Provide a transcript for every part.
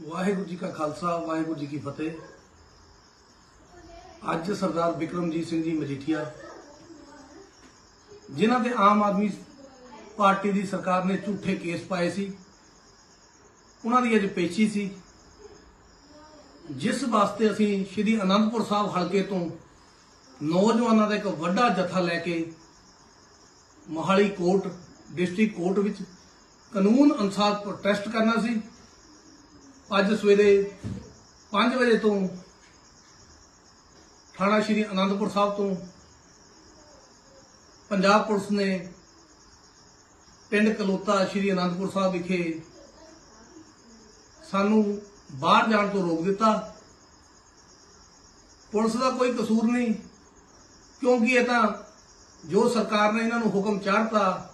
ਵਾਹਿਗੁਰੂ ਜੀ ਕਾ ਖਾਲਸਾ, ਵਾਹਿਗੁਰੂ ਜੀ ਕੀ ਫਤਿਹ। ਅੱਜ ਸਰਦਾਰ ਵਿਕਰਮਜੀਤ ਸਿੰਘ ਜੀ ਮਜੀਠੀਆ, ਜਿਨ੍ਹਾਂ ਤੇ ਆਮ ਆਦਮੀ ਪਾਰਟੀ ਦੀ ਸਰਕਾਰ ਨੇ ਝੂਠੇ ਕੇਸ ਪਾਏ ਸੀ, ਉਹਨਾਂ ਦੀ ਅੱਜ ਪੇਸ਼ੀ ਸੀ। ਜਿਸ ਵਾਸਤੇ ਅਸੀਂ ਸ਼੍ਰੀ ਅਨੰਦਪੁਰ ਸਾਹਿਬ ਹਲਕੇ ਤੋਂ ਨੌਜਵਾਨਾਂ ਦਾ ਇੱਕ ਵੱਡਾ ਜਥਾ ਲੈ ਕੇ ਮੋਹਾਲੀ ਕੋਰਟ, ਡਿਸਟ੍ਰਿਕਟ ਕੋਰਟ ਵਿੱਚ ਕਾਨੂੰਨ ਅਨੁਸਾਰ ਪ੍ਰੋਟੈਸਟ ਕਰਨਾ ਸੀ। ਅੱਜ ਸਵੇਰੇ 5 ਵਜੇ ਤੋਂ ਥਾਣਾ ਸ਼੍ਰੀ ਅਨੰਦਪੁਰ ਸਾਹਿਬ ਤੋਂ ਪੰਜਾਬ ਪੁਲਿਸ ਨੇ ਪਿੰਡ ਕਲੋਤਾ ਸ਼੍ਰੀ ਅਨੰਦਪੁਰ ਸਾਹਿਬ ਵਿਖੇ ਸਾਨੂੰ ਬਾਹਰ ਜਾਣ ਤੋਂ ਰੋਕ ਦਿੱਤਾ। ਪੁਲਿਸ ਦਾ ਕੋਈ ਕਸੂਰ ਨਹੀਂ, ਕਿਉਂਕਿ ਇਹ ਤਾਂ ਜੋ ਸਰਕਾਰ ਨੇ ਇਹਨਾਂ ਨੂੰ ਹੁਕਮ ਚਾੜਤਾ,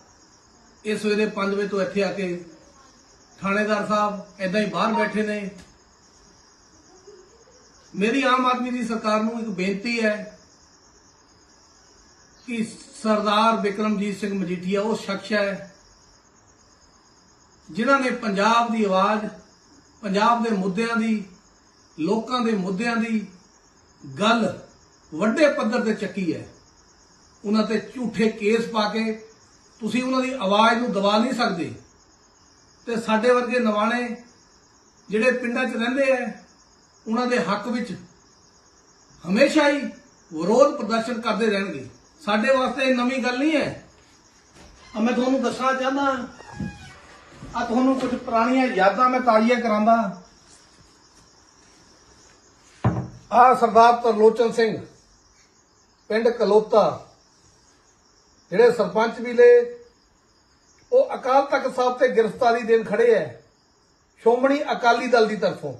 ਇਹ ਸਵੇਰੇ 5 ਵਜੇ ਤੋਂ ਇੱਥੇ ਆ ਕੇ ਥਾਣੇਦਾਰ ਸਾਹਿਬ ਐਦਾਂ ਹੀ ਬਾਹਰ ਬੈਠੇ ਨੇ। ਮੇਰੀ ਆਮ ਆਦਮੀ ਦੀ ਸਰਕਾਰ ਨੂੰ ਇੱਕ ਬੇਨਤੀ ਹੈ ਕਿ ਸਰਦਾਰ ਵਿਕਰਮਜੀਤ ਸਿੰਘ ਮਜੀਠੀਆ, ਉਹ ਸ਼ਖਸ ਹੈ ਜਿਨ੍ਹਾਂ ਨੇ ਪੰਜਾਬ ਦੀ ਆਵਾਜ਼, ਪੰਜਾਬ ਦੇ ਮੁੱਦਿਆਂ ਦੀ, ਲੋਕਾਂ ਦੇ ਮੁੱਦਿਆਂ ਦੀ ਗੱਲ ਵੱਡੇ ਪੱਧਰ ਤੇ ਚੱਕੀ ਹੈ। ਉਹਨਾਂ ਤੇ ਝੂਠੇ ਕੇਸ ਪਾ ਕੇ ਤੁਸੀਂ ਉਹਨਾਂ ਦੀ ਆਵਾਜ਼ ਨੂੰ ਦਬਾ ਨਹੀਂ ਸਕਦੇ। ਤੇ ਸਾਡੇ ਵਰਗੇ ਨਵਾਣੇ ਜਿਹੜੇ ਪਿੰਡਾਂ 'ਚ ਰਹਿੰਦੇ ਆ, ਉਹਨਾਂ ਦੇ ਹੱਕ ਵਿੱਚ ਹਮੇਸ਼ਾ ਹੀ ਵਿਰੋਧ ਪ੍ਰਦਰਸ਼ਨ ਕਰਦੇ ਰਹਿਣਗੇ। ਸਾਡੇ ਵਾਸਤੇ ਇਹ ਨਵੀਂ ਗੱਲ ਨਹੀਂ ਹੈ। ਆ ਮੈਂ ਤੁਹਾਨੂੰ ਦੱਸਣਾ ਚਾਹੁੰਦਾ ਆ ਤੁਹਾਨੂੰ ਕੁਝ ਪੁਰਾਣੀਆਂ ਯਾਦਾਂ ਮੈਂ ਤਾਜ਼ੀਆਂ ਕਰਾਂਦਾ। ਆ ਸਰਦਾਰ ਤਰਲੋਚਨ ਸਿੰਘ, ਪਿੰਡ ਕਲੋਤਾ, ਜਿਹੜੇ ਸਰਪੰਚ ਵੀ ਲੇ ਉਹ ਅਕਾਲ ਤਖਤ ਸਾਹਿਬ ਤੇ ਗ੍ਰਿਫਤਾਰੀ ਦੇਣ ਖੜੇ ਐ। ਸ਼੍ਰੋਮਣੀ ਅਕਾਲੀ ਦਲ ਦੀ ਤਰਫੋਂ।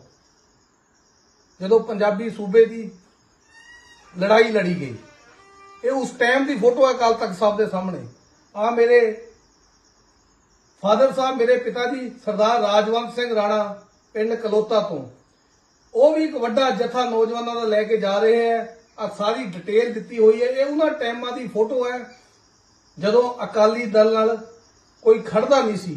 ਜਦੋਂ ਪੰਜਾਬੀ ਸੂਬੇ ਦੀ ਲੜਾਈ ਲੜੀ ਗਈ। ਇਹ ਉਸ ਟਾਈਮ ਦੀ ਫੋਟੋ ਅਕਾਲ ਤਖਤ ਸਾਹਿਬ ਦੇ ਸਾਹਮਣੇ। ਆ ਮੇਰੇ ਫਾਦਰ ਸਾਹਿਬ, ਮੇਰੇ ਪਿਤਾ ਜੀ, ਸਰਦਾਰ ਰਾਜਵੰਤ ਸਿੰਘ ਰਾਣਾ, ਪਿੰਡ ਕਲੋਤਾ ਤੋਂ। ਉਹ ਵੀ ਇੱਕ ਵੱਡਾ ਜਥਾ ਨੌਜਵਾਨਾਂ ਦਾ ਲੈ ਕੇ ਜਾ ਰਹੇ ਹੈ ਆ ਸਾਰੀ ਡਿਟੇਲ ਦਿੱਤੀ ਹੋਈ ਹੈ ਇਹ ਉਹਨਾਂ ਟਾਈਮਾਂ ਦੀ ਫੋਟੋ ਹੈ ਜਦੋਂ ਅਕਾਲੀ ਦਲ ਨਾਲ ਕੋਈ ਖੜਦਾ ਨਹੀਂ ਸੀ।